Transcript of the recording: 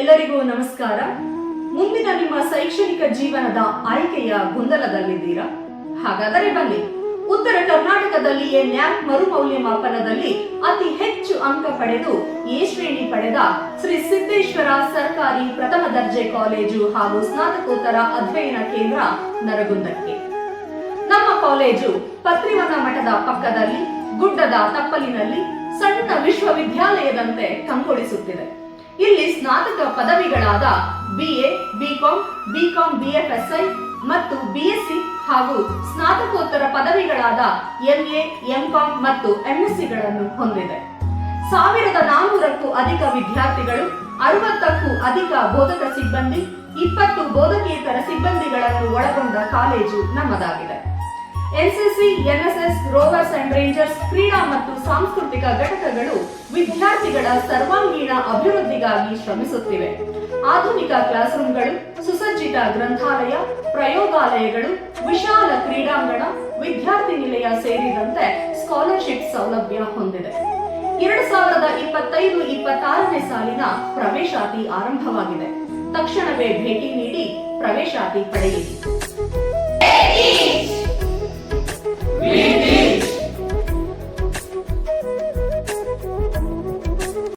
ಎಲ್ಲರಿಗೂ ನಮಸ್ಕಾರ. ಮುಂದಿನ ನಿಮ್ಮ ಶೈಕ್ಷಣಿಕ ಜೀವನದ ಆಯ್ಕೆಯ ಗೊಂದಲದಲ್ಲಿದ್ದೀರಾ? ಹಾಗಾದರೆ ಬನ್ನಿ. ಉತ್ತರ ಕರ್ನಾಟಕದಲ್ಲಿಯೇ ನ್ಯಾಕ್ ಮರುಮೌಲ್ಯಮಾಪನದಲ್ಲಿ ಅತಿ ಹೆಚ್ಚು ಅಂಕ ಪಡೆದು ಎ ಶ್ರೇಣಿ ಪಡೆದ ಶ್ರೀ ಸಿದ್ದೇಶ್ವರ ಸರ್ಕಾರಿ ಪ್ರಥಮ ದರ್ಜೆ ಕಾಲೇಜು ಹಾಗೂ ಸ್ನಾತಕೋತ್ತರ ಅಧ್ಯಯನ ಕೇಂದ್ರ ನರಗುಂದಕ್ಕೆ. ನಮ್ಮ ಕಾಲೇಜು ಪತ್ರಿವನ ಮಠದ ಪಕ್ಕದಲ್ಲಿ, ಗುಡ್ಡದ ತಪ್ಪಲಿನಲ್ಲಿ ಸಣ್ಣ ವಿಶ್ವವಿದ್ಯಾಲಯದಂತೆ ಕಂಗೊಳಿಸುತ್ತಿದೆ. ಇಲ್ಲಿ ಸ್ನಾತಕ ಪದವಿಗಳಾದ ಬಿಎ ಬಿಕಾಂ ಬಿಕಾಂ ಬಿಎಫ್ಎಸ್ಐ ಮತ್ತು ಬಿಎಸ್ಸಿ ಹಾಗೂ ಸ್ನಾತಕೋತ್ತರ ಪದವಿಗಳಾದ ಎಂಎ ಎಂಕಾಂ ಮತ್ತು ಎಂಎಸ್ಸಿಗಳನ್ನು ಹೊಂದಿದೆ. ಸಾವಿರದ ನಾನೂರಕ್ಕೂ ಅಧಿಕ ವಿದ್ಯಾರ್ಥಿಗಳು, ಅರವತ್ತಕ್ಕೂ ಅಧಿಕ ಬೋಧಕ ಸಿಬ್ಬಂದಿ, ಇಪ್ಪತ್ತು ಬೋಧಕೇತರ ಸಿಬ್ಬಂದಿಗಳನ್ನು ಒಳಗೊಂಡ college ನಮ್ಮದಾಗಿದೆ. NCC, NSS, rovers and rangers ಕ್ರೀಡಾ ಮತ್ತು ಸಾಂಸ್ಕೃತಿಕ ಘಟಕಗಳು ವಿದ್ಯಾರ್ಥಿಗಳ ಸರ್ವಾಂಗೀಣ ಅಭಿವೃದ್ಧಿಗಾಗಿ ಶ್ರಮಿಸುತ್ತಿವೆ. ಆಧುನಿಕ ಕ್ಲಾಸ್ ರೂಮ್ಗಳು ಸುಸಜ್ಜಿತ ಗ್ರಂಥಾಲಯ, ಪ್ರಯೋಗಾಲಯಗಳು, ವಿಶಾಲ ಕ್ರೀಡಾಂಗಣ, ವಿದ್ಯಾರ್ಥಿ ನಿಲಯ ಸೇರಿದಂತೆ ಸ್ಕಾಲರ್ಶಿಪ್ ಸೌಲಭ್ಯ ಹೊಂದಿದೆ. ಎರಡು ಸಾವಿರದ ಇಪ್ಪತ್ತೈದು, ಇಪ್ಪತ್ತಾರನೇ ಸಾಲಿನ ಪ್ರವೇಶಾತಿ ಆರಂಭವಾಗಿದೆ. ತಕ್ಷಣವೇ ಭೇಟಿ ನೀಡಿ ಪ್ರವೇಶಾತಿ ಪಡೆಯಿರಿ.